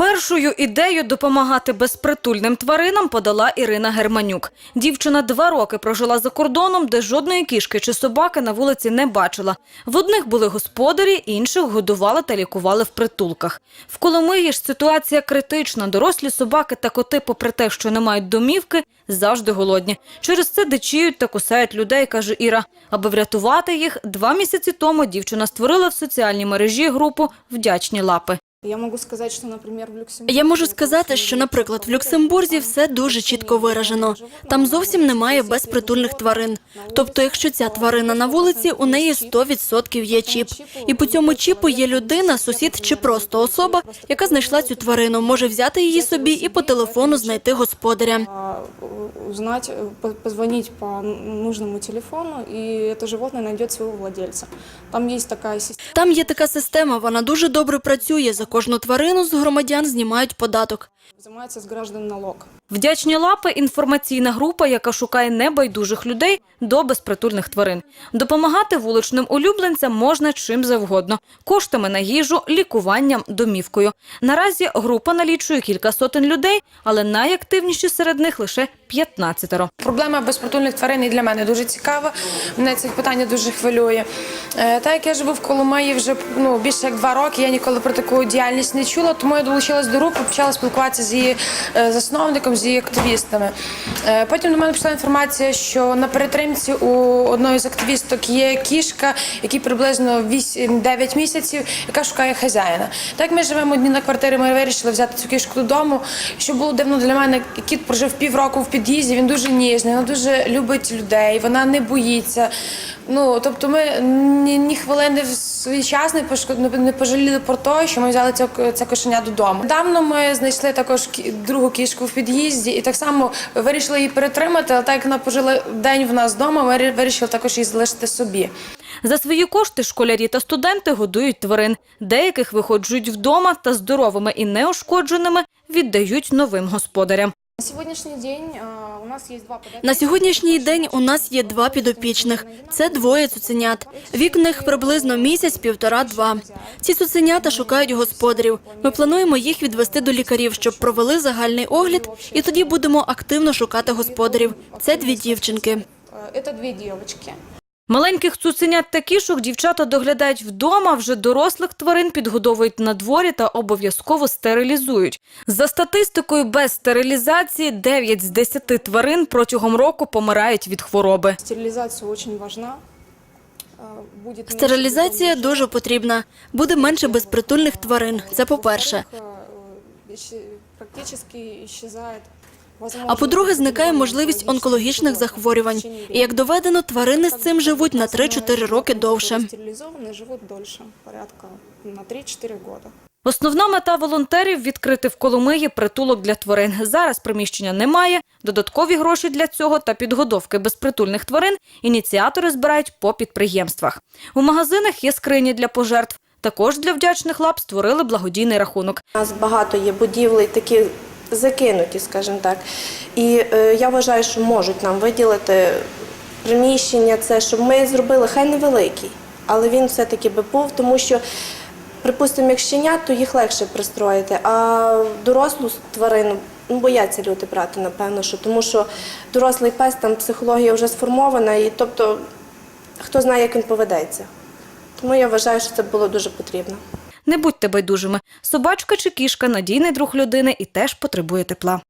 Першою ідею допомагати безпритульним тваринам подала Ірина Германюк. Дівчина два роки прожила за кордоном, де жодної кішки чи собаки на вулиці не бачила. В одних були господарі, інших годували та лікували в притулках. В Коломиї ж ситуація критична. Дорослі собаки та коти, попри те, що не мають домівки, завжди голодні. Через це дичіють та кусають людей, каже Іра. Аби врятувати їх, два місяці тому дівчина створила в соціальній мережі групу «Вдячні лапи». Я можу сказати, що, наприклад, в Люксембурзі... Я можу сказати, що, наприклад, в Люксембурзі все дуже чітко виражено. Там зовсім немає безпритульних тварин. Тобто, якщо ця тварина на вулиці, у неї 100% є чіп. І по цьому чіпу є людина, сусід чи просто особа, яка знайшла цю тварину, може взяти її собі і по телефону знайти господаря. Узнать, э, по- позвонить по нужному телефону, и это животное найдет своего владельца. Там есть такая система. Там є така система, вона дуже добре працює. За кожну тварину з громадян знімають податок. Взимается с граждан налог. Вдячні лапи інформаційна група, яка шукає небайдужих людей до безпритульних тварин. Допомагати вуличним улюбленцям можна чим завгодно: коштами на їжу, лікуванням, домівкою. Наразі група налічує кілька сотень людей, але найактивніші серед них лише 15. Проблема безпритульних тварин і для мене дуже цікава. Мене це питання дуже хвилює. Е, Так як я живу в Коломиї вже ну, більше як два роки, я ніколи про таку діяльність не чула, тому я долучилась до групи, почала спілкуватися з її е, засновником, з її активістами. Е, Потім до мене прийшла інформація, що на перетримці у одної з активісток є кішка, якій приблизно 8-9 місяців, яка шукає хазяїна. Так ми живемо одні на квартирі, ми вирішили взяти цю кішку додому. Що було дивно для мене, кіт прожив півроку в під'їзді, він дуже ніжний, вона дуже любить людей, вона не боїться. Ну, тобто ми ні, ні хвилини в свій час не, пошко- не- пожаліли про те, що ми взяли це, це кошеня додому. Давно ми знайшли також кі- другу кішку в під'їзді і так само вирішили її перетримати, але так як вона пожила день в нас вдома, ми вирішили також її залишити собі. За свої кошти школярі та студенти годують тварин. Деяких виходжують вдома та здоровими і неушкодженими віддають новим господарям. На сегодняшний день у нас есть два. На сьогоднішній день у нас є два підопічних. Це двоє цуценят. Вік в них приблизно місяць, півтора-два. Ці цуценята шукають господарів. Ми плануємо їх відвести до лікарів, щоб провели загальний огляд, і тоді будемо активно шукати господарів. Це дві дівчинки. Э, Это две девочки. Маленьких цуценят та кішок дівчата доглядають вдома, вже дорослих тварин підгодовують на дворі та обов'язково стерилізують. За статистикою, без стерилізації 9 з 10 тварин протягом року помирають від хвороби. Стерилизация очень важна. А, Будет меньше Стерилізація бездомных дуже потрібна. Буде менше безпритульних тварин. Це по-перше. животных, э, исче- Практически исчезает а по-друге, зникає можливість онкологічних захворювань. І як доведено, тварини з цим живуть на 3-4 роки довше. Стерилизованные живут дольше, порядка на 3-4 года. Основна мета волонтерів – відкрити в Коломиї притулок для тварин. Зараз приміщення немає, додаткові гроші для цього та підгодовки безпритульних тварин ініціатори збирають по підприємствах. У магазинах є скрині для пожертв. Також для вдячних лап створили благодійний рахунок. У нас багато є будівлей, такі закинуті, скажімо так. І е, я вважаю, що можуть нам виділити приміщення, це щоб ми зробили, хай невеликий, але він все-таки би був, тому що, припустимо, як щенят, то їх легше пристроїти, а дорослу тварину ну, бояться люди брати, напевно, що тому що дорослий пес, там психологія вже сформована, і тобто хто знає, як він поведеться. Тому я вважаю, що це було дуже потрібно. Не будьте байдужими. Собачка чи кішка – надійний друг людини і теж потребує тепла.